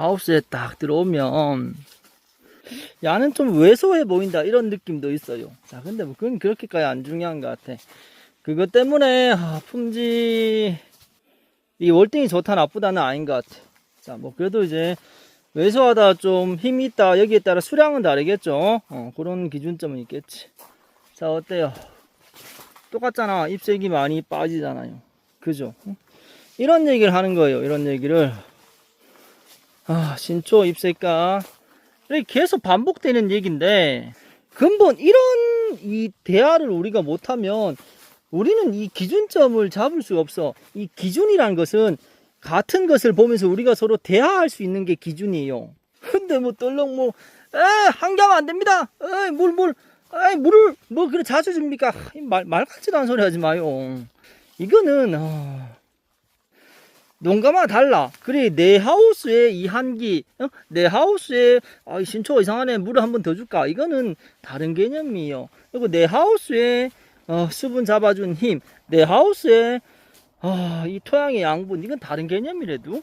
하우스에 딱 들어오면 야는 좀 왜소해 보인다 이런 느낌도 있어요. 자, 근데 뭐 그건 그렇게까지 안 중요한 것 같아. 그것 때문에 아, 품질 이 월등히 좋다 나쁘다는 아닌 것 같아. 자, 뭐 그래도 이제 왜소하다 좀 힘이 있다 여기에 따라 수량은 다르겠죠. 어, 그런 기준점은 있겠지. 자, 어때요? 똑같잖아. 잎색이 많이 빠지잖아요. 그죠? 응? 이런 얘기를 하는 거예요. 이런 얘기를. 아, 신초 이렇게 계속 반복되는 얘기인데 근본 이런 이 대화를 우리가 못하면 우리는 이 기준점을 잡을 수가 없어. 이 기준이라는 것은 같은 것을 보면서 우리가 서로 대화할 수 있는 게 기준이에요. 근데 뭐 떨렁 뭐, 에, 한가하면 안 됩니다. 에이, 물, 물, 에이, 물을 뭐 그래 자주 줍니까? 이 말, 말 같지도 않은 소리 하지 마요. 이거는, 어, 농가마다 달라. 그래, 내 하우스에 이 한기, 어? 내 하우스에, 아, 이 신초가 이상하네. 물을 한 번 더 줄까? 이거는 다른 개념이에요. 그리고 내 하우스에, 어, 수분 잡아준 힘, 내 하우스에, 아, 이 토양의 양분, 이건 다른 개념이라도.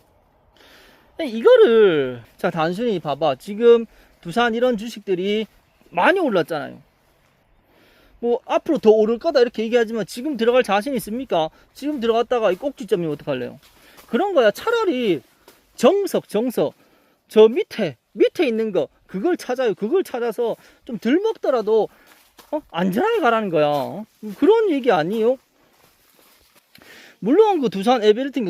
이거를, 자, 단순히 봐봐. 지금 두산 이런 주식들이 많이 올랐잖아요. 뭐, 앞으로 더 오를 거다 이렇게 얘기하지만 지금 들어갈 자신 있습니까? 지금 들어갔다가 이 꼭지점이면 어떡할래요? 그런 거야. 차라리 정석, 정석. 저 밑에, 밑에 있는 거, 그걸 찾아요. 그걸 찾아서 좀 덜 먹더라도, 어? 안전하게 가라는 거야. 어? 그런 얘기 아니에요? 물론 그 두산 에베레스팅